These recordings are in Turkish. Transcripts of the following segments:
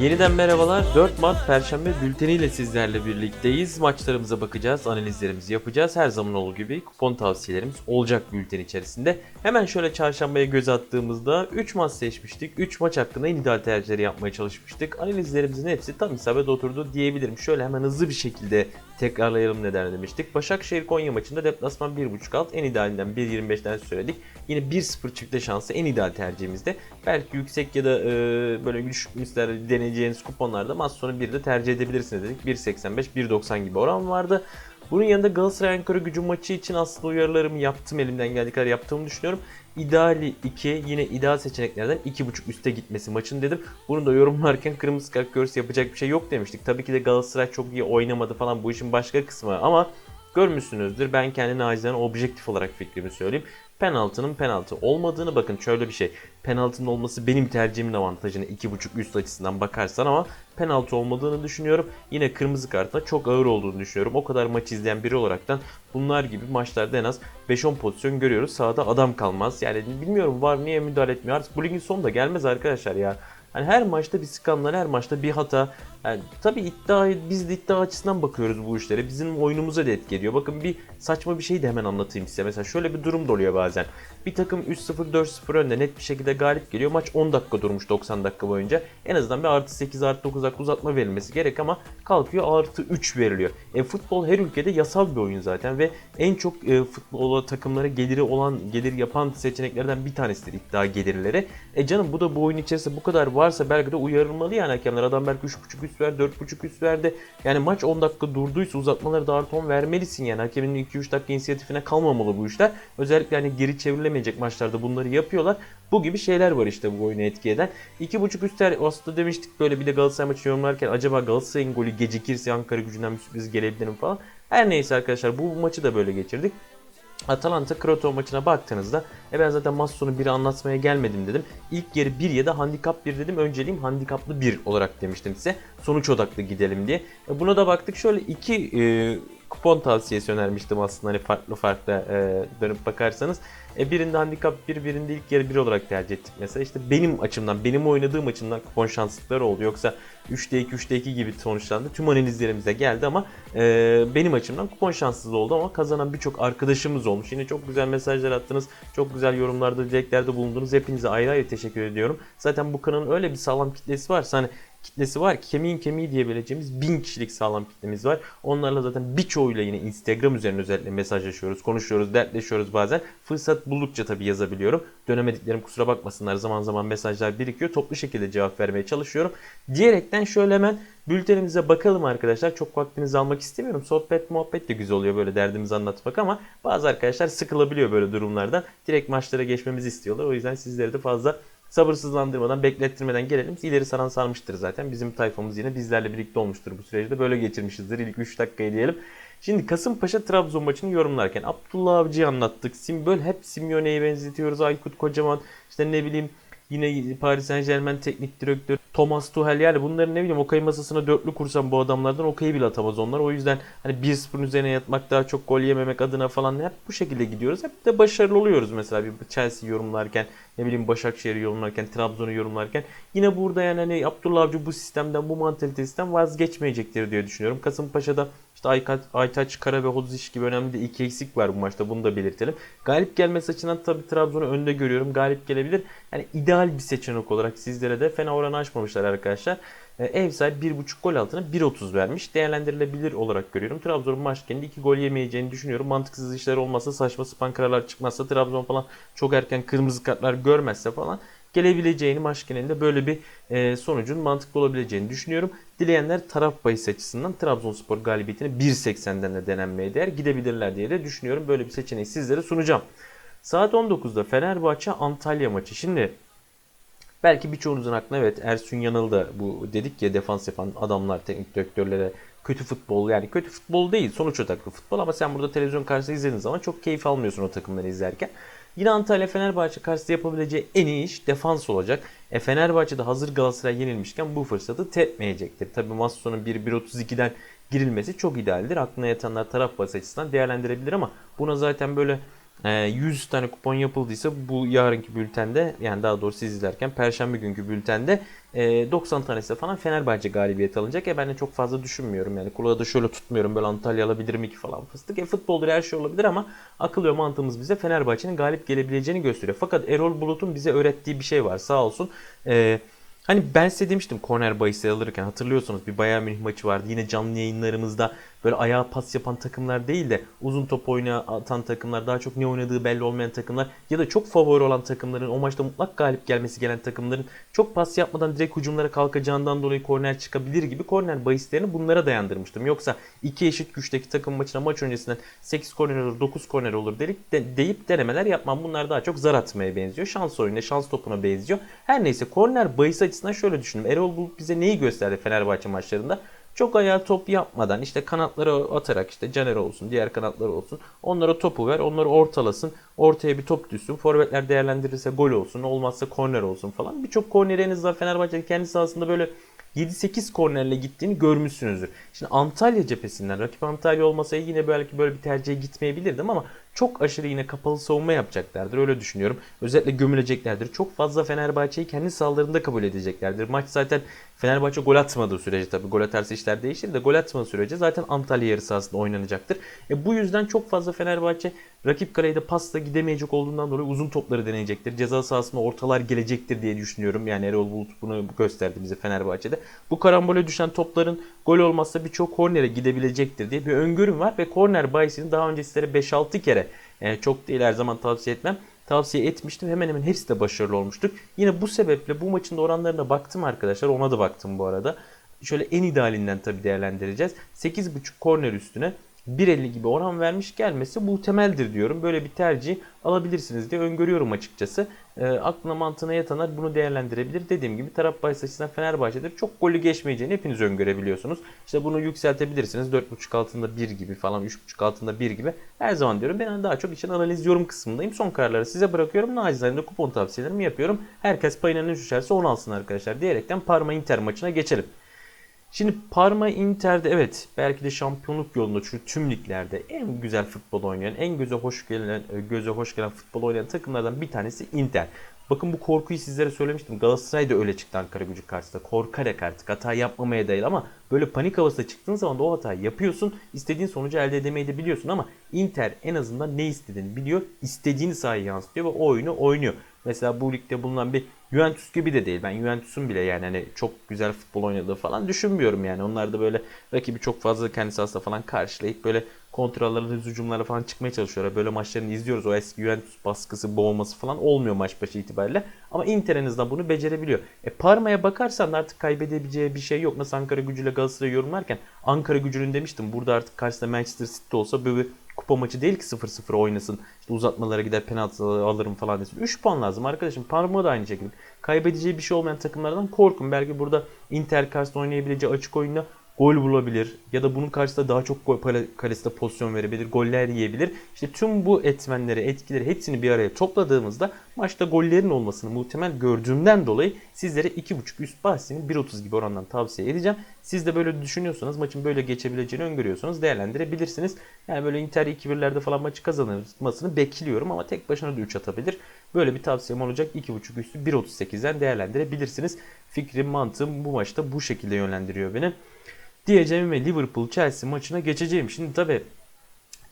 Yeniden merhabalar. 4 Mart Perşembe bülteniyle sizlerle birlikteyiz. Maçlarımıza bakacağız, analizlerimizi yapacağız. Her zaman olduğu gibi kupon tavsiyelerimiz olacak bülten içerisinde. Hemen şöyle çarşambaya göz attığımızda 3 maç seçmiştik. 3 maç hakkında en ideal tercihleri yapmaya çalışmıştık. Analizlerimizin hepsi tam isabet oturdu diyebilirim. Şöyle hemen hızlı bir şekilde tekrarlayalım neden demiştik. Başakşehir Konya maçında deplasman 1.5 alt en idealinden 1.25'ten söyledik. Yine 1-0 çıktı şansı en ideal tercihimizde. Belki yüksek ya da e, böyle düşük miktarda deneyeceğiniz kuponlarda maç sonu 1 de tercih edebilirsiniz dedik. 1.85 1.90 gibi oran vardı. Bunun yanında Galatasaray Ankara gücü maçı için aslında uyarılarımı yaptım elimden geldiği kadar yaptığımı düşünüyorum. İdeali 2 yine ideal seçeneklerden 2.5 üste gitmesi maçın dedim. Bunu da yorumlarken kırmızı kart görürse yapacak bir şey yok demiştik. Tabii ki de Galatasaray çok iyi oynamadı falan bu işin başka kısmı ama görmüşsünüzdür. Ben kendi nacizane objektif olarak fikrimi söyleyeyim. Penaltının penaltı olmadığını bakın şöyle bir şey. Penaltının olması benim tercihimin avantajını 2.5 üst açısından bakarsan ama penaltı olmadığını düşünüyorum. Yine kırmızı kartla çok ağır olduğunu düşünüyorum. O kadar maç izleyen biri olaraktan bunlar gibi maçlarda en az 5-10 pozisyon görüyoruz. Sahada adam kalmaz. Yani bilmiyorum var niye müdahale etmiyor. Artık bu ligin sonu da gelmez arkadaşlar ya. Hani her maçta bir skandal, her maçta bir hata. Yani tabii iddia, biz de iddia açısından bakıyoruz bu işlere. Bizim oyunumuza da etki ediyor. Bakın bir saçma bir şeyi de hemen anlatayım size. Mesela şöyle bir durum da oluyor bazen. Bir takım 3-0, 4-0 önde net bir şekilde galip geliyor. Maç 10 dakika durmuş 90 dakika boyunca. En azından bir artı 8, artı 9 dakika uzatma verilmesi gerek ama kalkıyor artı 3 veriliyor. E, futbol her ülkede yasal bir oyun zaten ve en çok e, futbola takımlara geliri olan, gelir yapan seçeneklerden bir tanesidir iddia gelirleri. E canım bu da bu oyun içerisinde bu kadar varsa belki de uyarılmalı yani hakemler. Adam belki 3.5 üst verdi, 4.5 üst verdi. Yani maç 10 dakika durduysa uzatmaları da artı 10 vermelisin yani. Hakemin 2-3 dakika inisiyatifine kalmamalı bu işler. Özellikle hani geri çevrilemeyecek maçlarda bunları yapıyorlar. Bu gibi şeyler var işte bu oyunu etki eden. 2.5 üstler aslında demiştik böyle bir de Galatasaray maçı yorumlarken acaba Galatasaray'ın golü gecikirse Ankara gücünden bir sürpriz gelebilir mi falan. Her neyse arkadaşlar bu maçı da böyle geçirdik. Atalanta Kroto maçına baktığınızda e ben zaten maç sonu 1'i anlatmaya gelmedim dedim. İlk yarı 1 ya da handikap 1 dedim. Önceliğim handikaplı 1 olarak demiştim size. Sonuç odaklı gidelim diye. E buna da baktık. Şöyle iki e, kupon tavsiyesi önermiştim aslında hani farklı farklı e, dönüp bakarsanız. E, birinde handikap 1, birinde ilk yarı 1 olarak tercih ettik mesela. İşte benim açımdan, benim oynadığım açımdan kupon şanslıkları oldu. Yoksa 3'te 2, 3'te 2 gibi sonuçlandı. Tüm analizlerimize geldi ama e, benim açımdan kupon şanssız oldu ama kazanan birçok arkadaşımız olmuş. Yine çok güzel mesajlar attınız. Çok güzel yorumlarda, dileklerde bulundunuz. Hepinize ayrı ayrı teşekkür ediyorum. Zaten bu kanalın öyle bir sağlam kitlesi varsa hani kitlesi var kemiğin kemiği diyebileceğimiz bin kişilik sağlam kitlemiz var. Onlarla zaten birçoğuyla yine Instagram üzerinden özellikle mesajlaşıyoruz, konuşuyoruz, dertleşiyoruz bazen. Fırsat buldukça tabii yazabiliyorum. Dönemediklerim kusura bakmasınlar zaman zaman mesajlar birikiyor. Toplu şekilde cevap vermeye çalışıyorum. Diyerekten şöyle hemen bültenimize bakalım arkadaşlar. Çok vaktinizi almak istemiyorum. Sohbet muhabbet de güzel oluyor böyle derdimizi anlatmak ama bazı arkadaşlar sıkılabiliyor böyle durumlardan. Direkt maçlara geçmemizi istiyorlar. O yüzden sizleri de fazla sabırsızlandırmadan, beklettirmeden gelelim. İleri saran sarmıştır zaten. Bizim tayfamız yine bizlerle birlikte olmuştur bu süreci de. Böyle geçirmişizdir. İlk 3 dakikayı diyelim. Şimdi Kasımpaşa Trabzon maçını yorumlarken Abdullah Avcı'yı anlattık. Sim böyle hep Simeone'yi benzetiyoruz. Aykut Kocaman işte ne bileyim yine Paris Saint Germain teknik direktörü Thomas Tuchel yani bunların ne bileyim okey masasına dörtlü kursam bu adamlardan okey bile atamaz onlar. O yüzden hani 1-0'ın üzerine yatmak daha çok gol yememek adına falan hep bu şekilde gidiyoruz. Hep de başarılı oluyoruz mesela bir Chelsea yorumlarken ne bileyim Başakşehir'i yorumlarken Trabzon'u yorumlarken. Yine burada yani hani Abdullah Avcı bu sistemden bu mantalitesinden vazgeçmeyecektir diye düşünüyorum. Kasımpaşa'da işte Aytaç, Kara ve Hodzic gibi önemli de iki eksik var bu maçta. Bunu da belirtelim. Galip gelmesi açısından tabii Trabzon'u önde görüyorum. Galip gelebilir. Yani ideal bir seçenek olarak sizlere de fena oranı açmamışlar arkadaşlar. Ee, ev sahibi 1.5 gol altına 1.30 vermiş. Değerlendirilebilir olarak görüyorum. Trabzon'un maç kendi 2 gol yemeyeceğini düşünüyorum. Mantıksız işler olmasa, saçma sapan kararlar çıkmazsa, Trabzon falan çok erken kırmızı kartlar görmezse falan gelebileceğini maç genelinde böyle bir e, sonucun mantıklı olabileceğini düşünüyorum. Dileyenler taraf bahis açısından Trabzonspor galibiyetini 1.80'den de denenmeye değer gidebilirler diye de düşünüyorum. Böyle bir seçeneği sizlere sunacağım. Saat 19'da Fenerbahçe Antalya maçı. Şimdi belki birçoğunuzun aklına evet Ersun Yanal da bu dedik ya defans yapan adamlar teknik direktörlere kötü futbol yani kötü futbol değil sonuç odaklı futbol ama sen burada televizyon karşısında izlediğin zaman çok keyif almıyorsun o takımları izlerken. Yine Antalya Fenerbahçe karşısında yapabileceği en iyi iş defans olacak. E Fenerbahçe'de hazır Galatasaray yenilmişken bu fırsatı tepmeyecektir. Tabi maç sonu 1-1-32'den girilmesi çok idealdir. Aklına yatanlar taraf bahis açısından değerlendirebilir ama buna zaten böyle 100 tane kupon yapıldıysa bu yarınki bültende yani daha doğrusu siz izlerken perşembe günkü bültende e, 90 tanesi falan Fenerbahçe galibiyet alınacak. E ben de çok fazla düşünmüyorum yani kulağı da şöyle tutmuyorum böyle Antalya alabilir mi ki falan fıstık. E futboldur her şey olabilir ama akıl ve mantığımız bize Fenerbahçe'nin galip gelebileceğini gösteriyor. Fakat Erol Bulut'un bize öğrettiği bir şey var sağ olsun. Eee Hani ben size demiştim korner bahisi alırken hatırlıyorsunuz bir Bayern Münih maçı vardı. Yine canlı yayınlarımızda böyle ayağa pas yapan takımlar değil de uzun top atan takımlar, daha çok ne oynadığı belli olmayan takımlar ya da çok favori olan takımların o maçta mutlak galip gelmesi gelen takımların çok pas yapmadan direkt hücumlara kalkacağından dolayı korner çıkabilir gibi korner bahislerini bunlara dayandırmıştım. Yoksa iki eşit güçteki takım maçına maç öncesinden 8 korner olur 9 korner olur dedik de, deyip denemeler yapmam. Bunlar daha çok zar atmaya benziyor. Şans oyununa, şans topuna benziyor. Her neyse korner bahis açısından şöyle düşünün. Erol Bulut bize neyi gösterdi Fenerbahçe maçlarında? Çok ayağa top yapmadan işte kanatlara atarak işte Caner olsun diğer kanatlar olsun. Onlara topu ver onları ortalasın. Ortaya bir top düşsün. Forvetler değerlendirirse gol olsun. Olmazsa korner olsun falan. Birçok korneri en azından Fenerbahçe kendi sahasında böyle 7-8 kornerle gittiğini görmüşsünüzdür. Şimdi Antalya cephesinden rakip Antalya olmasaydı yine belki böyle bir tercihe gitmeyebilirdim ama çok aşırı yine kapalı savunma yapacaklardır. Öyle düşünüyorum. Özellikle gömüleceklerdir. Çok fazla Fenerbahçe'yi kendi sahalarında kabul edeceklerdir. Maç zaten Fenerbahçe gol atmadığı sürece tabii gol atarsa işler değişir de gol atmadığı sürece zaten Antalya yarı sahasında oynanacaktır. E bu yüzden çok fazla Fenerbahçe rakip kaleye de pasla gidemeyecek olduğundan dolayı uzun topları deneyecektir. Ceza sahasına ortalar gelecektir diye düşünüyorum. Yani Erol Bulut bunu gösterdi bize Fenerbahçe'de. Bu karambole düşen topların gol olmazsa birçok kornere gidebilecektir diye bir öngörüm var ve korner bahisini daha önce sizlere 5-6 kere e, çok değil her zaman tavsiye etmem tavsiye etmiştim. Hemen hemen hepsi de başarılı olmuştur. Yine bu sebeple bu maçın da oranlarına baktım arkadaşlar. Ona da baktım bu arada. Şöyle en idealinden tabii değerlendireceğiz. 8.5 korner üstüne 1.50 gibi oran vermiş gelmesi muhtemeldir diyorum. Böyle bir tercih alabilirsiniz diye öngörüyorum açıkçası. E, aklına mantığına yatanlar bunu değerlendirebilir. Dediğim gibi taraf bahis açısından Fenerbahçe'de çok golü geçmeyeceğini hepiniz öngörebiliyorsunuz. İşte bunu yükseltebilirsiniz. 4.5 altında 1 gibi falan 3.5 altında 1 gibi. Her zaman diyorum ben daha çok için analiz yorum kısmındayım. Son kararları size bırakıyorum. Nacizane kupon tavsiyelerimi yapıyorum. Herkes payına ne düşerse onu alsın arkadaşlar diyerekten Parma Inter maçına geçelim. Şimdi Parma Inter'de evet belki de şampiyonluk yolunda çünkü tüm liglerde en güzel futbol oynayan, en göze hoş gelen göze hoş gelen futbol oynayan takımlardan bir tanesi Inter. Bakın bu korkuyu sizlere söylemiştim. Galatasaray da öyle çıktı Ankara gücü karşısında. Korkarak artık hata yapmamaya değil ama böyle panik havasına çıktığın zaman da o hatayı yapıyorsun. İstediğin sonucu elde edemeyi de biliyorsun ama Inter en azından ne istediğini biliyor. istediğini sahaya yansıtıyor ve o oyunu oynuyor. Mesela bu ligde bulunan bir Juventus gibi de değil. Ben Juventus'un bile yani hani çok güzel futbol oynadığı falan düşünmüyorum yani. Onlar da böyle rakibi çok fazla kendi sahasında falan karşılayıp böyle kontrollerle hücumlara falan çıkmaya çalışıyorlar. Böyle maçlarını izliyoruz. O eski Juventus baskısı, boğulması falan olmuyor maç başı itibariyle. Ama Inter en azından bunu becerebiliyor. E Parma'ya bakarsan artık kaybedebileceği bir şey yok. Nasıl Ankara gücüyle Galatasaray'ı yorumlarken Ankara gücünün demiştim. Burada artık karşısında Manchester City olsa böyle kupa maçı değil ki 0-0 oynasın. İşte uzatmalara gider penaltı alırım falan desin. 3 puan lazım arkadaşım. Parma da aynı şekilde. Kaybedeceği bir şey olmayan takımlardan korkun. Belki burada Inter karşısında oynayabileceği açık oyunda gol bulabilir ya da bunun karşısında daha çok gol kalesinde pozisyon verebilir, goller yiyebilir. İşte tüm bu etmenleri, etkileri hepsini bir araya topladığımızda maçta gollerin olmasını muhtemel gördüğümden dolayı sizlere 2.5 üst bahsini 1.30 gibi orandan tavsiye edeceğim. Siz de böyle düşünüyorsanız maçın böyle geçebileceğini öngörüyorsanız değerlendirebilirsiniz. Yani böyle Inter 2-1'lerde falan maçı kazanmasını bekliyorum ama tek başına da 3 atabilir. Böyle bir tavsiyem olacak. 2.5 üstü 1.38'den değerlendirebilirsiniz. Fikrim, mantığım bu maçta bu şekilde yönlendiriyor beni diyeceğim ve Liverpool Chelsea maçına geçeceğim. Şimdi tabi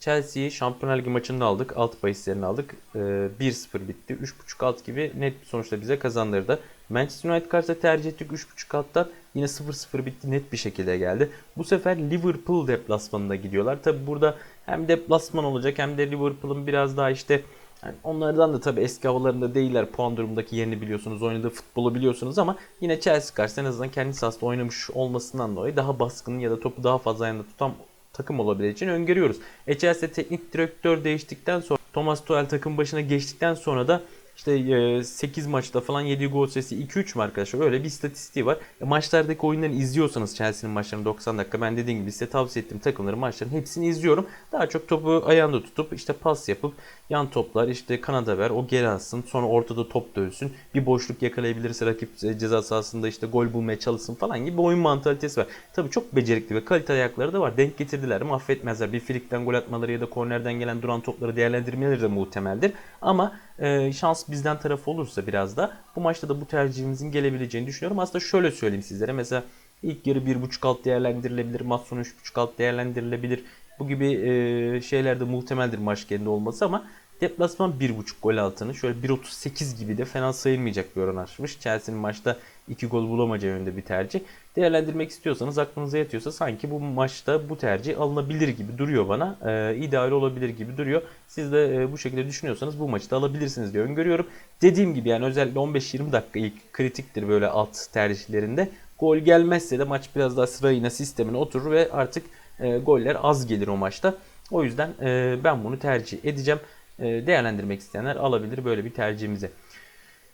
Chelsea'yi Şampiyonlar Ligi maçında aldık. Alt bahislerini aldık. Ee, 1-0 bitti. 3.5 alt gibi net bir sonuçla bize kazandırdı. Manchester United karşısında tercih ettik 3.5 alttan. Yine 0-0 bitti. Net bir şekilde geldi. Bu sefer Liverpool deplasmanına gidiyorlar. Tabi burada hem deplasman olacak hem de Liverpool'un biraz daha işte yani onlardan da tabii eski havalarında değiller. Puan durumundaki yerini biliyorsunuz. Oynadığı futbolu biliyorsunuz ama yine Chelsea karşısında en azından kendi sahasında oynamış olmasından dolayı daha baskın ya da topu daha fazla yanında tutan takım olabileceğini öngörüyoruz. E Chelsea teknik direktör değiştikten sonra Thomas Tuchel takım başına geçtikten sonra da işte e, 8 maçta falan 7 gol sayısı 2-3 mü arkadaşlar? Öyle bir istatistiği var. E, maçlardaki oyunları izliyorsanız Chelsea'nin maçlarını 90 dakika ben dediğim gibi size tavsiye ettiğim takımların maçlarının hepsini izliyorum. Daha çok topu ayağında tutup işte pas yapıp yan toplar işte kanada ver o geri atsın sonra ortada top dönsün bir boşluk yakalayabilirse rakip ceza sahasında işte gol bulmaya çalışsın falan gibi oyun mantalitesi var. Tabii çok becerikli ve kaliteli ayakları da var. Denk getirdiler mi affetmezler. Bir frikten gol atmaları ya da kornerden gelen duran topları değerlendirmeleri de muhtemeldir. Ama e, şans bizden tarafı olursa biraz da bu maçta da bu tercihimizin gelebileceğini düşünüyorum. Aslında şöyle söyleyeyim sizlere. Mesela ilk yarı 1.5 alt değerlendirilebilir. Maç sonu 3.5 alt değerlendirilebilir. Bu gibi e, şeyler de muhtemeldir maç genelinde olması ama deplasman 1.5 gol altını şöyle 1.38 gibi de fena sayılmayacak bir oran açmış. Chelsea'nin maçta 2 gol bulamayacağı yönde bir tercih. Değerlendirmek istiyorsanız aklınıza yatıyorsa sanki bu maçta bu tercih alınabilir gibi duruyor bana. Ee, ideal olabilir gibi duruyor. Siz de e, bu şekilde düşünüyorsanız bu maçı da alabilirsiniz diye öngörüyorum. Dediğim gibi yani özellikle 15-20 dakika ilk kritiktir böyle alt tercihlerinde. Gol gelmezse de maç biraz daha sırayına sistemine oturur ve artık e, goller az gelir o maçta. O yüzden e, ben bunu tercih edeceğim. E, değerlendirmek isteyenler alabilir böyle bir tercihimizi.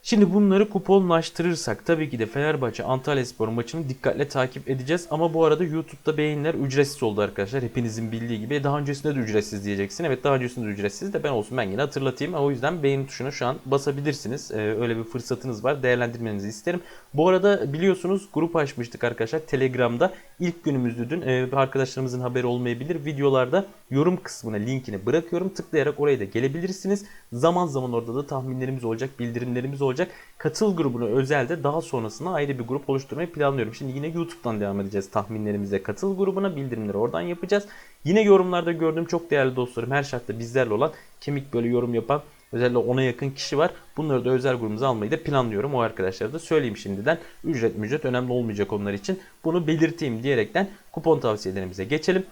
Şimdi bunları kuponlaştırırsak tabii ki de Fenerbahçe Antalya Spor maçını dikkatle takip edeceğiz. Ama bu arada YouTube'da beğeniler ücretsiz oldu arkadaşlar. Hepinizin bildiği gibi. Daha öncesinde de ücretsiz diyeceksin. Evet daha öncesinde de ücretsiz de ben olsun ben yine hatırlatayım. O yüzden beğeni tuşuna şu an basabilirsiniz. Ee, öyle bir fırsatınız var. Değerlendirmenizi isterim. Bu arada biliyorsunuz grup açmıştık arkadaşlar Telegram'da. İlk günümüzdü dün. Ee, arkadaşlarımızın haberi olmayabilir. Videolarda yorum kısmına linkini bırakıyorum. Tıklayarak oraya da gelebilirsiniz. Zaman zaman orada da tahminlerimiz olacak, bildirimlerimiz olacak. Katıl grubuna özelde daha sonrasında ayrı bir grup oluşturmayı planlıyorum. Şimdi yine YouTube'dan devam edeceğiz tahminlerimize. Katıl grubuna bildirimleri oradan yapacağız. Yine yorumlarda gördüğüm çok değerli dostlarım her şartta bizlerle olan kemik böyle yorum yapan özellikle ona yakın kişi var. Bunları da özel grubumuza almayı da planlıyorum. O arkadaşlara da söyleyeyim şimdiden. Ücret mücret önemli olmayacak onlar için. Bunu belirteyim diyerekten kupon tavsiyelerimize geçelim.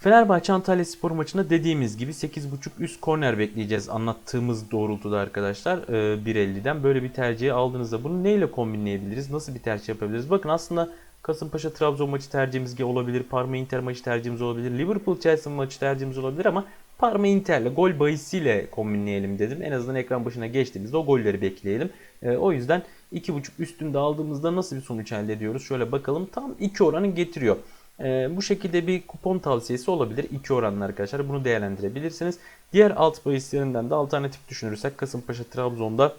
Fenerbahçe Antalya Spor maçında dediğimiz gibi 8.5 üst korner bekleyeceğiz anlattığımız doğrultuda arkadaşlar e, 1.50'den. Böyle bir tercihi aldığınızda bunu neyle kombinleyebiliriz? Nasıl bir tercih yapabiliriz? Bakın aslında Kasımpaşa Trabzon maçı tercihimiz olabilir. Parma Inter maçı tercihimiz olabilir. Liverpool Chelsea maçı tercihimiz olabilir ama Parma Inter'le gol bahisiyle kombinleyelim dedim. En azından ekran başına geçtiğimizde o golleri bekleyelim. E, o yüzden 2.5 üstünde aldığımızda nasıl bir sonuç elde ediyoruz? Şöyle bakalım. Tam 2 oranı getiriyor. E, bu şekilde bir kupon tavsiyesi olabilir. 2 oranlı arkadaşlar. Bunu değerlendirebilirsiniz. Diğer alt bahislerinden de alternatif düşünürsek Kasımpaşa Trabzon'da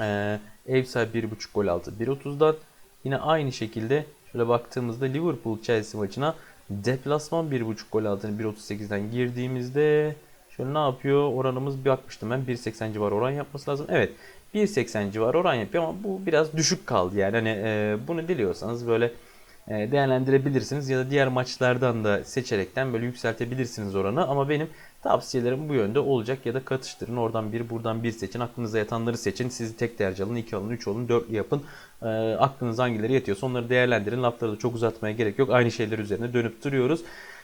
e, ev sahibi 1.5 gol altı 1.30'dan yine aynı şekilde şöyle baktığımızda Liverpool Chelsea maçına deplasman 1.5 gol altını 1.38'den girdiğimizde şöyle ne yapıyor? Oranımız bir bakmıştım ben 1.80 civarı oran yapması lazım. Evet 1.80 civarı oran yapıyor ama bu biraz düşük kaldı yani. Hani e, bunu diliyorsanız böyle değerlendirebilirsiniz. Ya da diğer maçlardan da seçerekten böyle yükseltebilirsiniz oranı. Ama benim tavsiyelerim bu yönde olacak ya da katıştırın. Oradan bir buradan bir seçin. Aklınıza yatanları seçin. Sizi tek tercih alın 2 alın 3 olun 4 yapın. E, aklınıza hangileri yatıyorsa onları değerlendirin. Lafları da çok uzatmaya gerek yok. Aynı şeyler üzerine dönüp duruyoruz.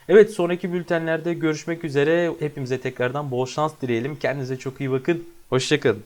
Evet sonraki bültenlerde görüşmek üzere. Hepimize tekrardan bol şans dileyelim. Kendinize çok iyi bakın. Hoşçakalın.